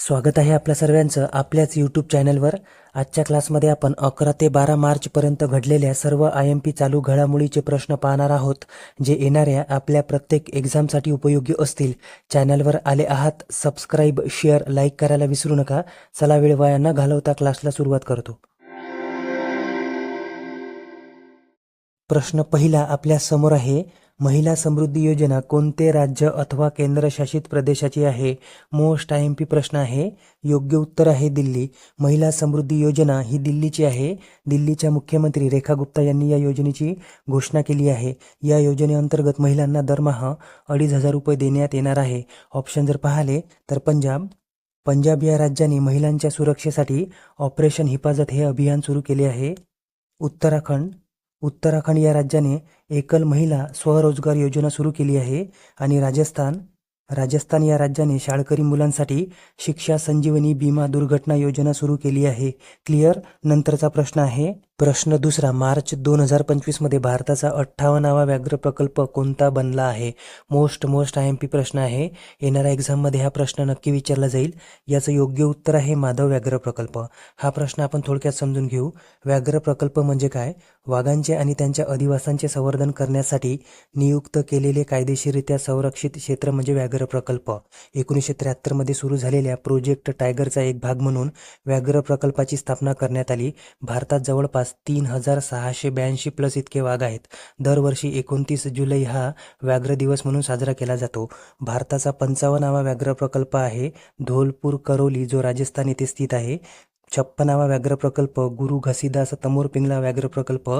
स्वागत आहे आपल्या सर्वांचं आपल्याच यूट्यूब चॅनलवर आजच्या क्लासमध्ये आपण अकरा ते बारा मार्चपर्यंत घडलेल्या सर्व आय एम पी चालू घडामोडीचे प्रश्न पाहणार आहोत जे येणाऱ्या आपल्या प्रत्येक एक्झामसाठी उपयोगी असतील. चॅनलवर आले आहात सबस्क्राईब शेअर लाईक करायला विसरू नका. चला वेळ वाया न घालवता क्लासला सुरुवात करतो. प्रश्न पहिला आपल्यासमोर आहे महिला समृद्धी योजना कोणते राज्य अथवा केंद्रशासित प्रदेशाची आहे? मोस्ट आय एम पी प्रश्न आहे. योग्य उत्तर आहे दिल्ली. महिला समृद्धी योजना ही दिल्लीची आहे. दिल्लीच्या मुख्यमंत्री रेखा गुप्ता यांनी या योजनेची घोषणा केली आहे. या योजनेअंतर्गत महिलांना दरमहा अडीच हजार रुपये देण्यात येणार आहे. ऑप्शन जर पाहिले तर पंजाब. पंजाब या राज्याने महिलांच्या सुरक्षेसाठी ऑपरेशन हिफाजत हे अभियान सुरू केले आहे. उत्तराखंड. उत्तराखंड या राज्याने एकल महिला स्वरोजगार योजना सुरू केली आहे आणि राजस्थान राजस्थान या राज्याने शाळकरी मुलांसाठी शिक्षा संजीवनी बीमा दुर्घटना योजना सुरू केली आहे. क्लिअर? नंतरचा प्रश्न आहे. प्रश्न दुसरा मार्च दोन हजार पंचवीसमध्ये भारताचा अठ्ठावन्नावा व्याघ्र प्रकल्प कोणता बनला आहे? Most most I M P प्रश्न आहे. येणाऱ्या एक्झाममध्ये हा प्रश्न नक्की विचारला जाईल. याचं योग्य उत्तर आहे माधव व्याघ्र प्रकल्प. हा प्रश्न आपण थोडक्यात समजून घेऊ. व्याघ्र प्रकल्प म्हणजे काय? वाघांचे आणि त्यांच्या अधिवासांचे संवर्धन करण्यासाठी नियुक्त केलेले कायदेशीररित्या संरक्षित क्षेत्र म्हणजे व्याघ्र प्रकल्प. एकोणीसशे त्र्याहत्तरमध्ये सुरू झालेल्या प्रोजेक्ट टायगरचा एक भाग म्हणून व्याघ्र प्रकल्पाची स्थापना करण्यात आली. भारतात जवळपास तीन हजार सहाशे ब्याऐंशी प्लस इतके वाघ आहेत. दरवर्षी एकोणतीस जुलै हा व्याघ्र दिवस म्हणून साजरा केला जातो. भारताचा पंचावन्नावा व्याघ्र प्रकल्प आहे धोलपूर करोली जो राजस्थान येथे स्थित आहे. छप्पनावा व्याघ्र प्रकल्प गुरु घसीदास तमोर पिंगला व्याघ्र प्रकल्प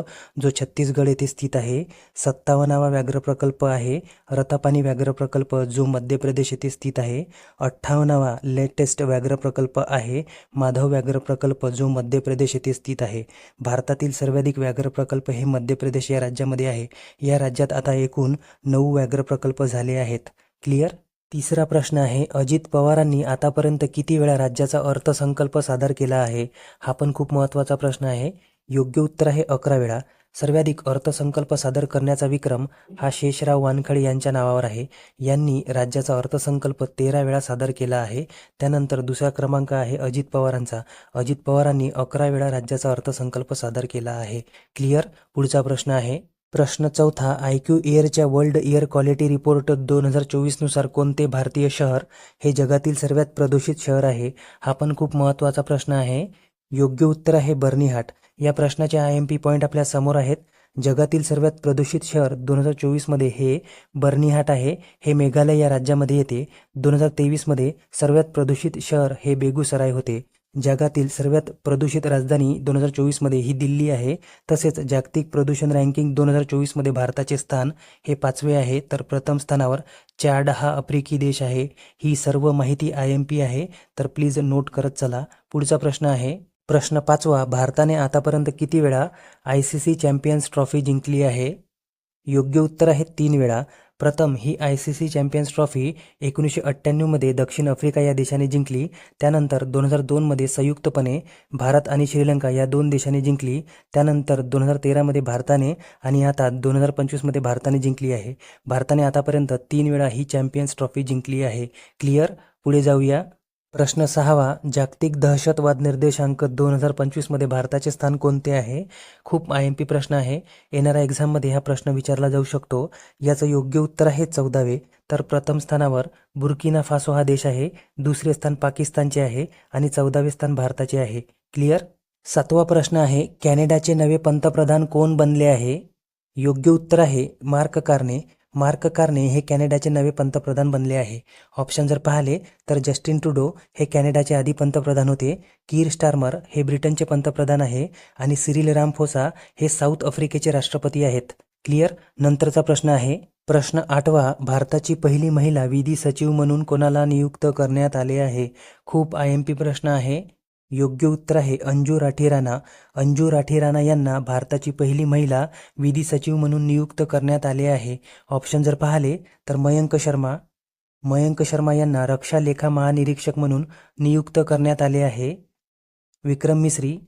जो छत्तीसगड येथे स्थित आहे. सत्तावन्नावा व्याघ्र प्रकल्प आहे. रतापानी व्याघ्र प्रकल्प जो मध्य प्रदेश येथे स्थित आहे. अठ्ठावन्नावा लेटेस्ट व्याघ्र प्रकल्प आहे. माधव व्याघ्र प्रकल्प जो मध्य प्रदेश येथे स्थित आहे. भारतातील सर्वाधिक व्याघ्र प्रकल्प हे मध्य प्रदेश या राज्यामध्ये आहे. या राज्यात आता एकूण नऊ व्याघ्र प्रकल्प झाले आहेत. क्लिअर? तिसरा प्रश्न आहे अजित पवारांनी आतापर्यंत किती वेळा राज्याचा अर्थसंकल्प सादर केला आहे? हा पण खूप महत्त्वाचा प्रश्न आहे. योग्य उत्तर आहे अकरा वेळा. सर्वाधिक अर्थसंकल्प सादर करण्याचा विक्रम हा शेषराव वानखडे यांच्या नावावर आहे. यांनी राज्याचा अर्थसंकल्प तेरा वेळा सादर केला आहे. त्यानंतर दुसरा क्रमांक आहे अजित पवारांचा. अजित पवारांनी अकरा वेळा राज्याचा अर्थसंकल्प सादर केला आहे. क्लिअर? पुढचा प्रश्न आहे प्रश्न चौथा आय क्यू इयरच्या वर्ल्ड इयर क्वालिटी रिपोर्ट दोन हजार चोवीसनुसार कोणते भारतीय शहर हे जगातील सर्वात प्रदूषित शहर आहे? हा पण खूप महत्त्वाचा प्रश्न आहे. योग्य उत्तर आहे बर्निहाट. या प्रश्नाचे आय एम पी पॉईंट आपल्यासमोर आहेत. जगातील सर्वात प्रदूषित शहर दोन हजार चोवीसमध्ये हे बर्निहाट आहे. हे मेघालय या राज्यामध्ये येते. दोन हजार तेवीसमध्ये सर्वात प्रदूषित शहर हे बेगुसराय होते. जगातील सर्वात प्रदूषित राजधानी दोन हजार चोवीसमध्ये ही दिल्ली आहे. तसेच जागतिक प्रदूषण रँकिंग दोन हजार चोवीसमध्ये भारताचे स्थान हे पाचवे आहे. तर प्रथम स्थानावर चॅड हा आफ्रिकी देश आहे. ही सर्व माहिती आय एम पी आहे. तर प्लीज नोट करत चला. पुढचा प्रश्न आहे. प्रश्न पाचवा भारताने आतापर्यंत किती वेळा I C C Champions Trophy जिंकली आहे? योग्य उत्तर आहे तीन वेळा. प्रथम ही I C C Champions Trophy एकोणीसशे अठ्ठ्याण्णवमध्ये दक्षिण आफ्रिका या देशाने जिंकली. त्यानंतर दोन हजार दोनमध्ये संयुक्तपणे भारत आणि श्रीलंका या दोन देशांनी जिंकली. त्यानंतर दोन हजार तेरामध्ये भारताने आणि आता दोन हजार पंचवीसमध्ये भारताने जिंकली आहे. भारताने आतापर्यंत तीन वेळा ही चॅम्पियन्स ट्रॉफी जिंकली आहे. क्लिअर? पुढे जाऊया. प्रश्न सहावा जागतिक दहशतवाद निर्देशांक दोन हजार पंचवीसमध्ये भारताचे स्थान कोणते आहे? खूप आय एम पी प्रश्न आहे. येणाऱ्या एक्झाममध्ये हा प्रश्न विचारला जाऊ शकतो. याचं योग्य उत्तर आहे चौदावे. तर प्रथम स्थानावर बुर्किना फासो हा देश आहे. दुसरे स्थान पाकिस्तानचे आहे आणि चौदावे स्थान भारताचे आहे. क्लिअर? सातवा प्रश्न आहे कॅनडाचे नवे पंतप्रधान कोण बनले आहे? योग्य उत्तर आहे मार्क कारणे मार्क कार्ने हे कॅनडाचे नवे पंतप्रधान बनले आहे. ऑप्शन जर पाहिले तर जस्टिन ट्रुडो हे कॅनडाचे आधी पंतप्रधान होते कीर स्टार्मर हे ब्रिटनचे पंतप्रधान आहे आणि सिरिल रामफोसा हे साऊथ आफ्रिकेचे राष्ट्रपती आहेत. क्लिअर? नंतरचा प्रश्न आहे. प्रश्न आठवा भारताची पहिली महिला विधी सचिव म्हणून कोणाला नियुक्त करण्यात आले आहे? खूप आय एम पी प्रश्न आहे. योग्य उत्तर आहे. अंजू राठी राणा. अंजू राठी राणा यांना भारताची पहिली महिला विधी सचिव म्हणून नियुक्त करण्यात आले आहे. ऑप्शन जर पाहिले तर मयंक शर्मा. मयंक शर्मा यांना रक्षा लेखा महानिरीक्षक म्हणून नियुक्त करण्यात आले आहे. विक्रम मिश्री.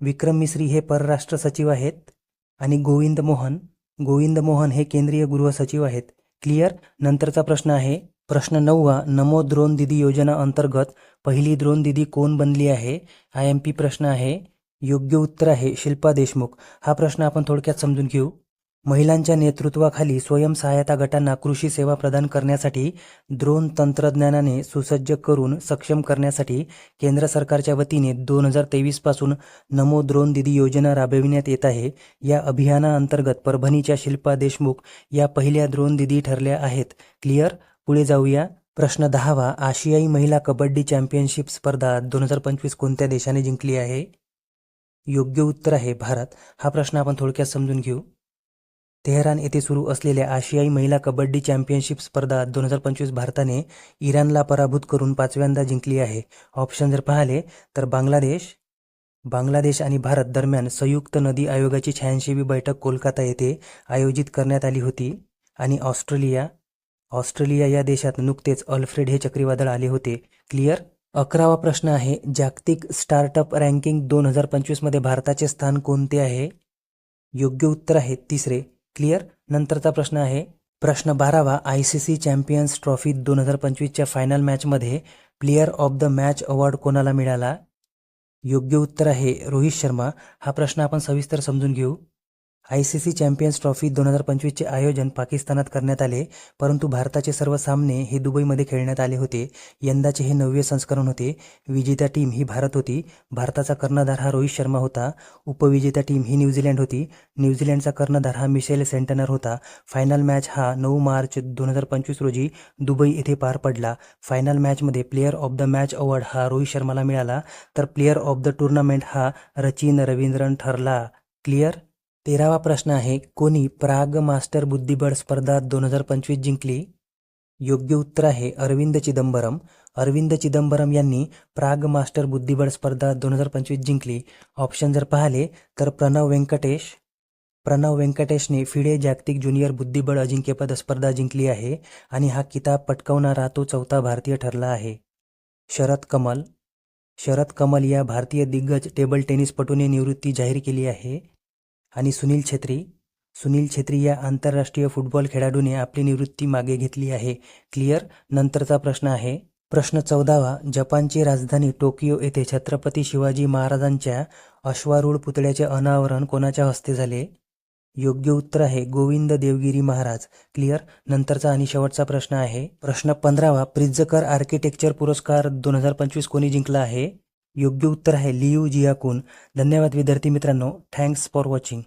विक्रम मिश्री हे परराष्ट्र सचिव आहेत आणि गोविंद मोहन. गोविंद मोहन हे केंद्रीय गृह सचिव आहेत. क्लिअर नंतरचा प्रश्न आहे. प्रश्न नववा नमो द्रोण दिदी योजना अंतर्गत पहिली द्रोण दिदी कोण बनली आहे? हा एम पी प्रश्न आहे. योग्य उत्तर आहे शिल्पा देशमुख. हा प्रश्न आपण थोडक्यात समजून घेऊ. महिलांच्या नेतृत्वाखाली स्वयंसहायता गटांना कृषी सेवा प्रदान करण्यासाठी द्रोण तंत्रज्ञानाने सुसज्ज करून सक्षम करण्यासाठी केंद्र सरकारच्या वतीने दोन हजार तेवीसपासून नमो द्रोण दिदी योजना राबविण्यात येत आहे. या अभियानाअंतर्गत परभणीच्या शिल्पा देशमुख या पहिल्या द्रोण दिदी ठरल्या आहेत. क्लिअर पुढे जाऊया. प्रश्न दहावा. आशियाई महिला कबड्डी चॅम्पियनशिप स्पर्धा दोन हजार पंचवीस कोणत्या देशाने जिंकली आहे? योग्य उत्तर आहे भारत. हा प्रश्न आपण थोडक्यात समजून घेऊ. तेहरान येथे सुरू असलेल्या आशियाई महिला कबड्डी चॅम्पियनशिप स्पर्धा दोन हजार पंचवीस भारताने इराणला पराभूत करून पाचव्यांदा जिंकली आहे. ऑप्शन जर पाहिले तर बांगलादेश. बांगलादेश आणि भारत दरम्यान संयुक्त नदी आयोगाची शहाऐंशीवी बैठक कोलकाता येथे आयोजित करण्यात आली होती. आणि ऑस्ट्रेलिया. ऑस्ट्रेलिया या देशात नुकतेच अल्फ्रेड हे चक्रीवादळ आले होते. क्लिअर? अकरावा प्रश्न आहे जागतिक स्टार्टअप रँकिंग दोन हजार पंचवीसमध्ये भारताचे स्थान कोणते आहे? योग्य उत्तर आहे तिसरे. क्लिअर? नंतरचा प्रश्न आहे प्रश्न बारावा I C C Champions Trophy दोन हजार पंचवीसच्या फायनल मॅचमध्ये player of the match award कोणाला मिळाला? योग्य उत्तर आहे रोहित शर्मा. हा प्रश्न आपण सविस्तर समजून घेऊ. I C C Champions Trophy दोन हजार पंचवीसचे आयोजन पाकिस्तानात करण्यात आले परंतु भारताचे सर्व सामने हे दुबईमध्ये खेळण्यात आले होते. यंदाचे हे नववे संस्करण होते. विजेता टीम ही भारत होती. भारताचा कर्णधार हा रोहित शर्मा होता. उपविजेता टीम ही न्यूझीलंड होती. न्यूझीलंडचा कर्णधार हा मिशेल सेंटनर होता. फायनल मॅच हा नऊ मार्च दोन हजार पंचवीस रोजी दुबई येथे पार पडला. फायनल मॅचमध्ये player of the match award हा रोहित शर्माला मिळाला. तर प्लेयर ऑफ द टुर्नामेंट हा रचिन रवींद्रन ठरला. क्लिअर? तेरावा प्रश्न आहे कोणी प्राग मास्टर बुद्धिबळ स्पर्धा दोन हजार पंचवीस जिंकली? योग्य उत्तर आहे अरविंद चिदंबरम. अरविंद चिदंबरम यांनी प्राग मास्टर बुद्धिबळ स्पर्धा दोन हजार पंचवीस जिंकली. ऑप्शन जर पाहिले तर प्रणव व्यंकटेश प्रणव व्यंकटेशने फिडे जागतिक ज्युनियर बुद्धिबळ अजिंक्यपद स्पर्धा जिंकली आहे आणि हा किताब पटकवणारा तो चौथा भारतीय ठरला आहे. शरद कमल. शरद कमल या भारतीय दिग्गज टेबल टेनिसपटूने निवृत्ती जाहीर केली आहे. आणि सुनील छेत्री. सुनील छेत्री या आंतरराष्ट्रीय फुटबॉल खेळाडूने आपली निवृत्ती मागे घेतली आहे. क्लिअर? नंतरचा प्रश्न आहे. प्रश्न चौदावा. जपानची राजधानी टोकियो येथे छत्रपती शिवाजी महाराजांच्या अश्वारूढ पुतळ्याचे अनावरण कोणाच्या हस्ते झाले? योग्य उत्तर आहे गोविंद देवगिरी महाराज. क्लिअर? नंतरचा आणि शेवटचा प्रश्न आहे. प्रश्न पंधरावा. प्रिज्जकर आर्किटेक्चर पुरस्कार दोन हजार पंचवीस कोणी जिंकला आहे? योग्य उत्तर आहे लियू जियाकून. धन्यवाद विद्यार्थी मित्रांनो. Thanks for watching